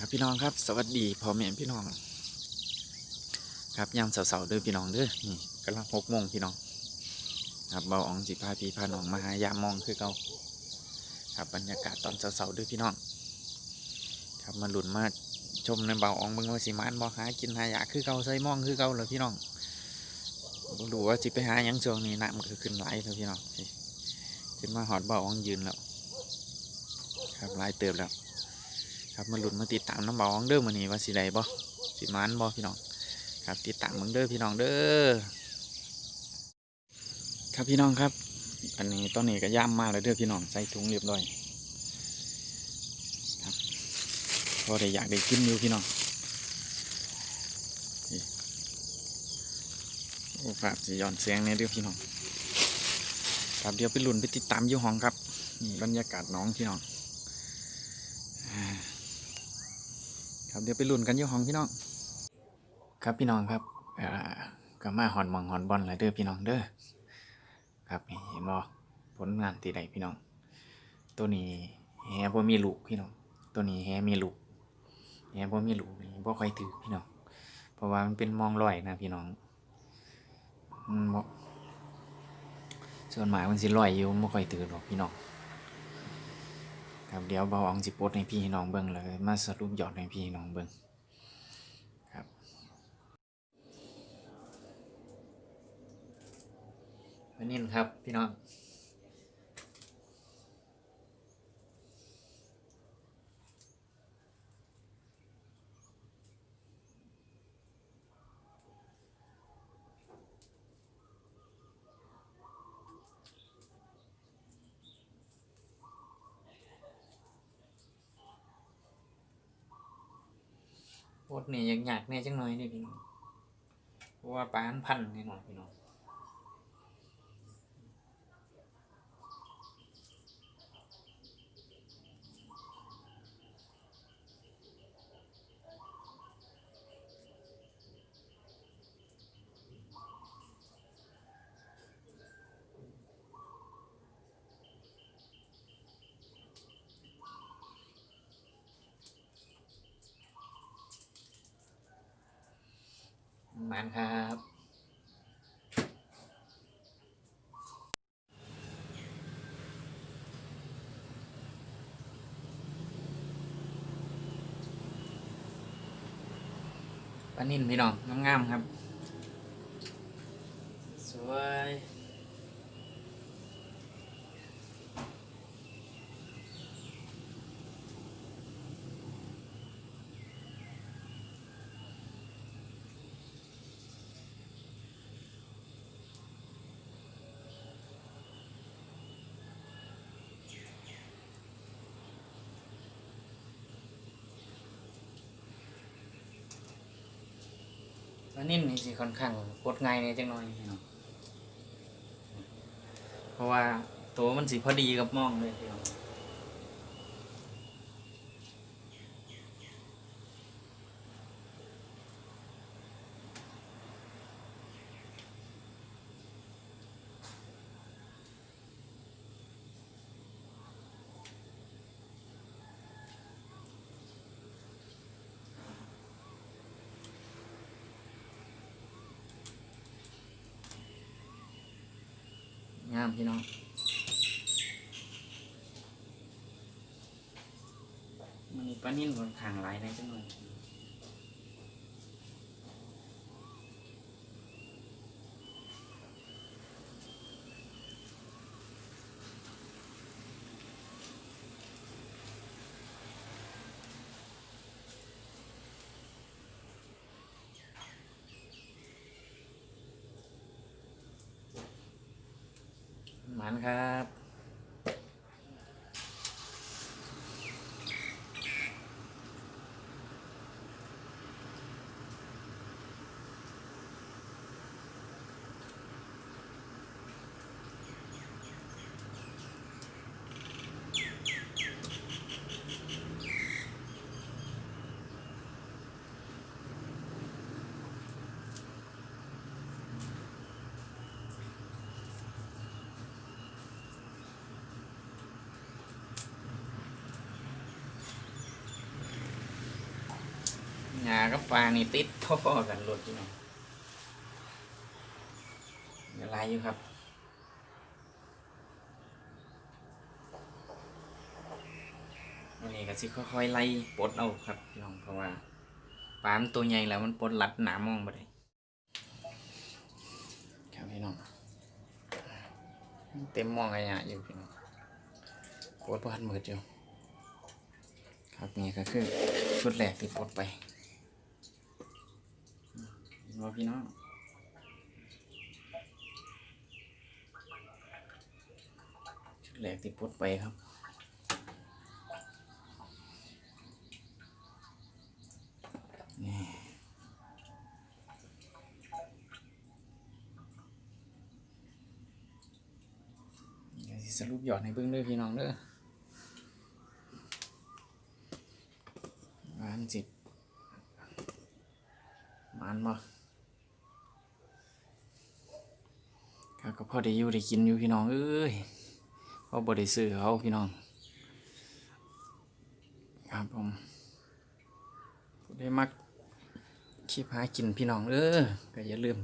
ครับพี่น้องครับ สวัสดีพ่อแม่พี่น้อง ครับยามเสาๆเด้อพี่น้องเด้อนี่กำลังหกโมงพี่น้อง ครับเบาอ๋องสิพาพี่พาน้องมาหายามมองคือเก่าครับบรรยากาศตอนเสาๆเด้อพี่น้อง ครับมาหลุนมาชมในเบาอ๋องเบิ่งว่าสิมานบ่หากินหายาคือเก่าใส่มองคือเก่าเลยพี่น้องบ่รู้ว่าสิไปหายังช่วงนี้น้ำมันก็ขึ้นไหลเลยพี่น้องขึ้นมาหอดเบาอ๋องยืนแล้ว ครับหลายเติบแล้ว ครับมาหลุ้นมาติดตามน้ำบองเด้อมื้อนี้ว่าสิได้บ่สิมานบ่พี่น้อง ครับติดตามเบิ่งเด้อพี่น้องเด้อครับพี่น้องครับ อันนี้ตอนนี้ก็ย่ามมาแล้วเด้อพี่น้องใส่ถุงเรียบร้อยครับพอได้อยากได้กินอยู่พี่น้องโอ้ฝากสิย้อนเสียงเนี่ยเด้อพี่น้องครับเดี๋ยวไปลุ้นไปติดตามยู่ห้องครับนี่บรรยากาศน้องพี่น้อง ครับเดี๋ยวไปลุ้นกันอยู่ห้องพี่น้อง ครับพี่น้องครับก็มาหอนมองหอนบอลเลยเด้อพี่น้องเด้อครับเห็นบ่ผลงานตีใดพี่น้อง ตัวนี้แฮบ่มีลูกพี่น้อง ตัวนี้แฮมีลูกแฮบ่มีลูกนี่บ่ค่อยถือพี่น้อง เพราะว่ามันเป็นมองลอยนะพี่น้องอืมบ่ส่วนหมากมันสิลอยอยู่มันบ่ค่อยถือหรอกพี่น้อง ครับเดี๋ยวเบาอองสิโพสให้พี่น้องเบิ้งเลย มาสรุปยอดให้พี่น้องเบิ้งครับ วันนี้ครับพี่น้อง โพสต์นี่ยังยากเนี่ยจังหน่อยนี่พี่น้องเพราะว่าปลาอันพันแน่นอยพี่น้อง มานครับปลานิ่นพี่น้องงามๆครับ สวย ปลานิ่นนี่สิค่อนข้างกดง่ายในจังหน่อยพี่น้องเพราะว่าตัวมันสิพอดีกับมองเลยพี่น้อง งามพี่น้องมันปลานิ่นค่อนข้างหลายในจังหน่อย หมันครับ หงากับปลานี่ติดพ่อๆกันหลุดพี่น้องเดี๋ยวลายอยู่ครับอันนี้ก็สิค่อยๆไล่ปลดเอาครับพี่น้องเพราะว่าปลามันตัวใหญ่แล้วมันปลดลัดหนามองไปเลยครับพี่น้องเต็มมองอะไรอะอยู่พี่น้องปลดพันมืดอยู่ครับนี่ก็คือชุดแรกที่ปลดไป เห็นว่าพี่น้องชุดแรกที่ปลดไปครับนี่สรุปยอดให้เบิ่งเด้อพี่น้องเด้อวันสิบมันมา ครับก็พอได้อยู่ได้กินอยู่พี่น้องเอ้ยพราะบ่ได้ซื้อเขาพี่น้อง ครับผมได้มักคลิปหากินพี่น้องเด้อก็อย่าลืม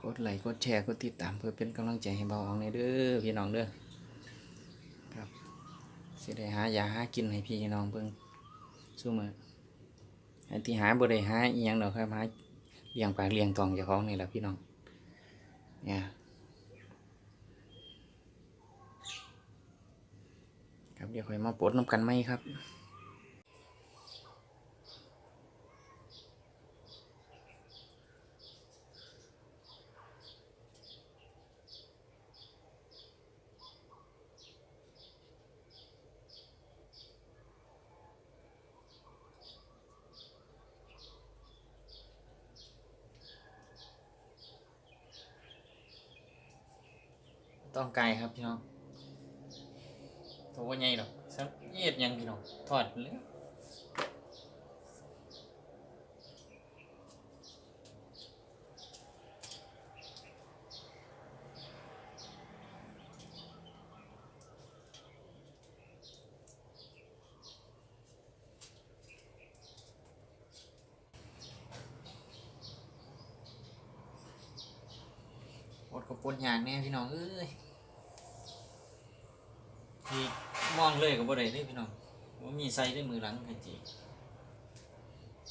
กดไลค์กดแชร์กดติดตามเพื่อเป็นกำลังใจให้เบาอองในเด้อพี่น้องเด้อครับสิได้หายาหากินให้พี่น้องเพิ่งสู้มืออันที่หาบ่ได้หาอีหยังดอกครับหาเลี้ยงปากเลี้ยงตองเจ้าของนี่แหละพี่น้องเนี่ย ครับเดี๋ยวค่อยมาปลดน้ำกันไหมครับต้องไกลครับพี่น้อง ว่าใหญ่หรอกสักเย็ดยังพี่น้องทอดเลยอดกับปวดอย่างแน่พี่น้องเอ้ยพี่ มองเลยกับบ่ได้เด้พี่น้องว่ามีใส่ด้วยมือหลังใครจี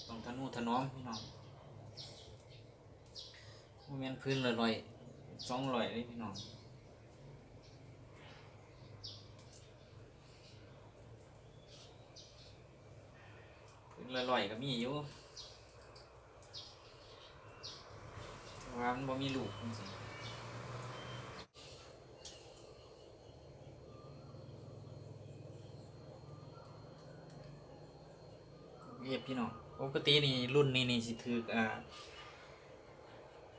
ต้องทะนุถนอมพี่น้องว่าแม่นพื้นละร้อยสองร้อยเลยพี่น้องพื้นละร้อยก็มีอยู่ว่ามันบ่มีลูกจริง เวียบพี่น้องปกตินี่รุ่นนี้นี่สิถืออ่า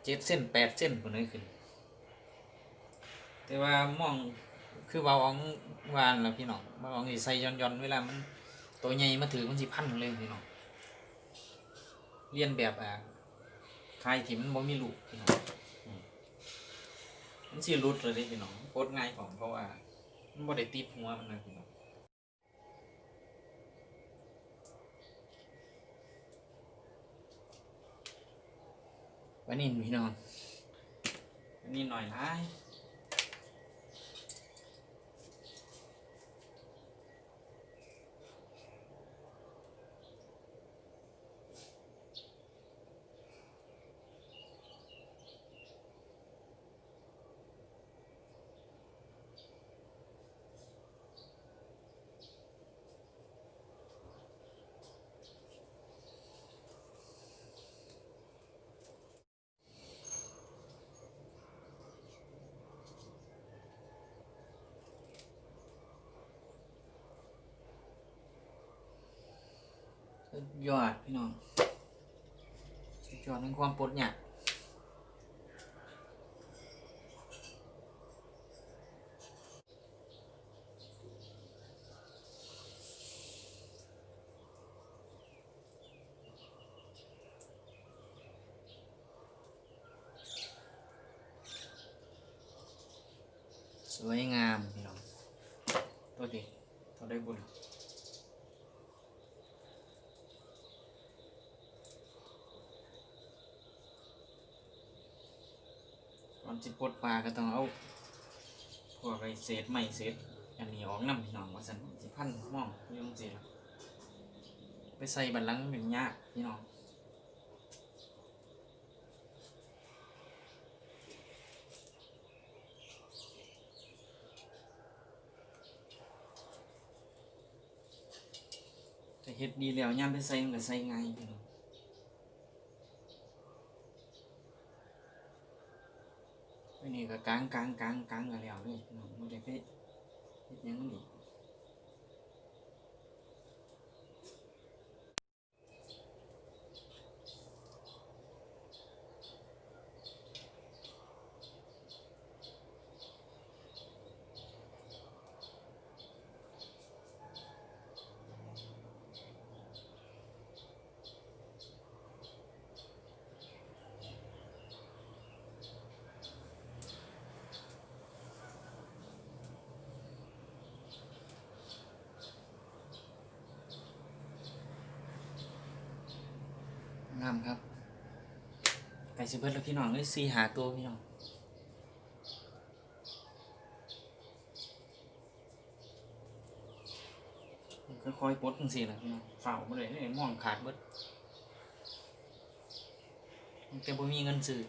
เจ็ดเส้นแปดเส้นคนนี้ขึ้น แต่ว่ามองคือเบาอองวานแล้วพี่น้องเบาอองสิใส่ย้อนย้อนเวลามันตัวใหญ่มาถือมันสิพันเลยพี่น้องเรียนแบบอ่าคายถิ่มมันบ่มีลูกพี่น้องมันสิรุดเลยพี่น้องโคตรง่ายของเพราะว่ามันบ่ได้ติดหัวมันนะพี่น้อง วันนี้พี่น้องวันนี้หน่อยร้า ยสุดยอดพี่น้องสุดยอดในความปลดเนี่ยากสวยงามพี่น้องตัวดีตัวได้บุญ สิปลดปลาก็ต้องเอาพวกไอเศษไม้เศษอันนี้ออกนำพี่น้องว่าซั่นสิพันหม่องอยังซี่ล่ะไปใส่บันลังก์เป็นยากพี่น้องแต่เฮ็ดดีแล้วย่ามไปใส่มันก็ใส่ง่ายพี่น้องอันนี้ ก็กลางกลางกลางกลางกันแล้วเลยพี่น้องบ่ได้ไปเฮ็ดหยังมันอีก งามครับไก่สิเบิดแล้วพี่น้องเลยซีหาตัวพี่น้องค่อยๆปลดจังสี่ละพี่น้องเฝ้าบ่ได้เด้มองขาดเบิดแต่บ่มีเงินซื้อ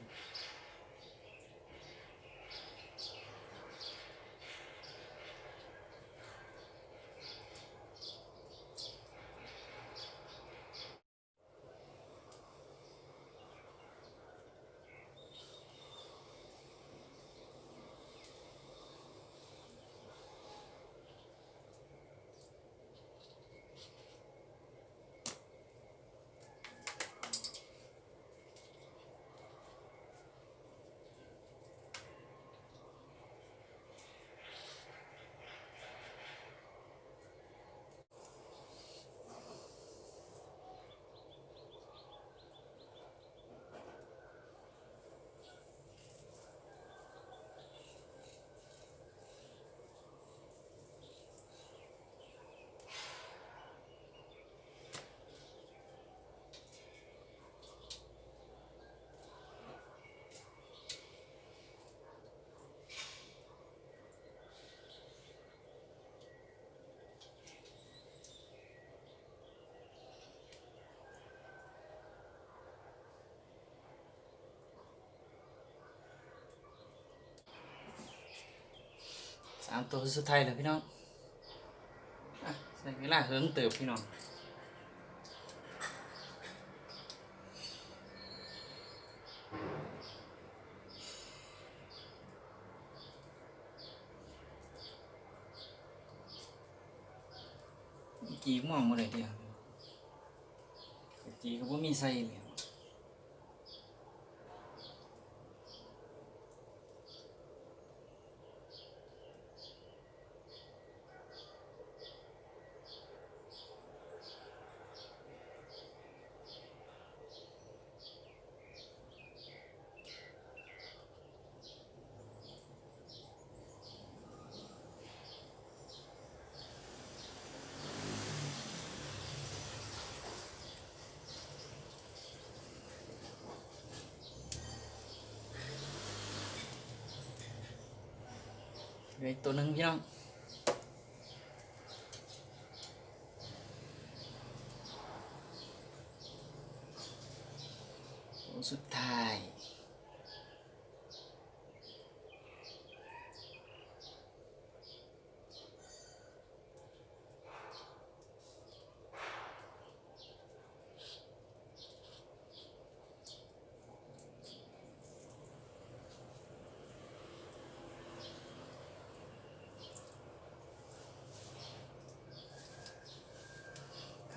สามตัวสุดท้ายแล้วพี่น้องอะใส่เวลาเฮิงเติบพี่น้องจีก็มองมาเลยเดียวจีก็บ่มีใส่เลย เหลืออีกตัวหนึ่งพี่น้องตัวสุดท้าย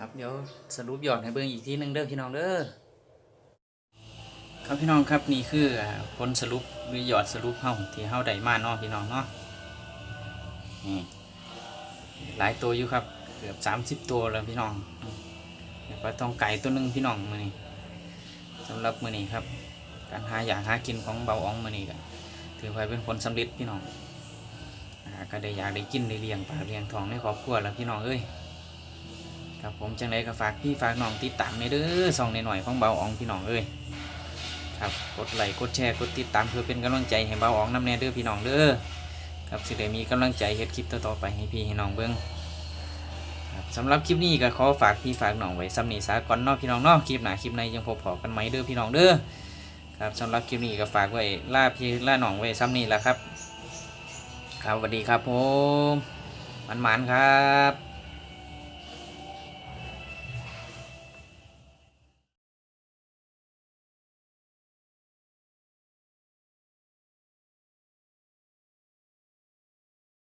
ครับเดี๋ยวสรุปหยอดให้เบิ่งอีกทีหนึงเด้อพี่น้องเด้อครับพี่น้องครับนี่คือผลสรุปหรือยอดสรุปเฮาที่เฮาได้มาเนาะพี่น้องเนาะนี่หลายตัวอยู่ครับเกือบ30ตัวแล้วพี่น้องเดี๋ยวก็ต้องไก่ตัวหนึงพี่น้องมือนี้สำหรับมือนี้ครับ การหาอยากหากินของเบาอ๋องมือนี้ก็ถือว่าเป็นผลสำเร็จพี่น้องก็ได้อยากได้กินได้เลี้ยงปลาเลี้ยงทองในครอบครัวแล้วพี่น้องเอ้ย ครับผมจังไดก็ฝากพี่ฝากน้องติดตามในเด้อส่องในหน่อยๆของเบาอองพี่น้องเอ้ยครับกดไลค์กดแชร์กดติดตามเพื่อเป็นกำลังใจให้เบาอองน้ำแน่เด้อพี่น้องเด้อครับสิได้มีกำลังใจเฮ็ดคลิปต่อๆไปให้พี่ให้น้องเบิ่งครับสำหรับคลิปนี้ก็ขอฝากพี่ฝากน้องไว้ซ้ำนี้ซะก่อนเนาะพี่น้องเนาะคลิปหน้าคลิปในยังพบพอกันไหมเด้อพี่น้องเด้อครับสำหรับคลิปนี้ก็ฝากไว้ล่าพี่ล่าน้องไว้ซ้ำนี้แหละครับ ครับสวัสดีครับผมมันหมานๆครับ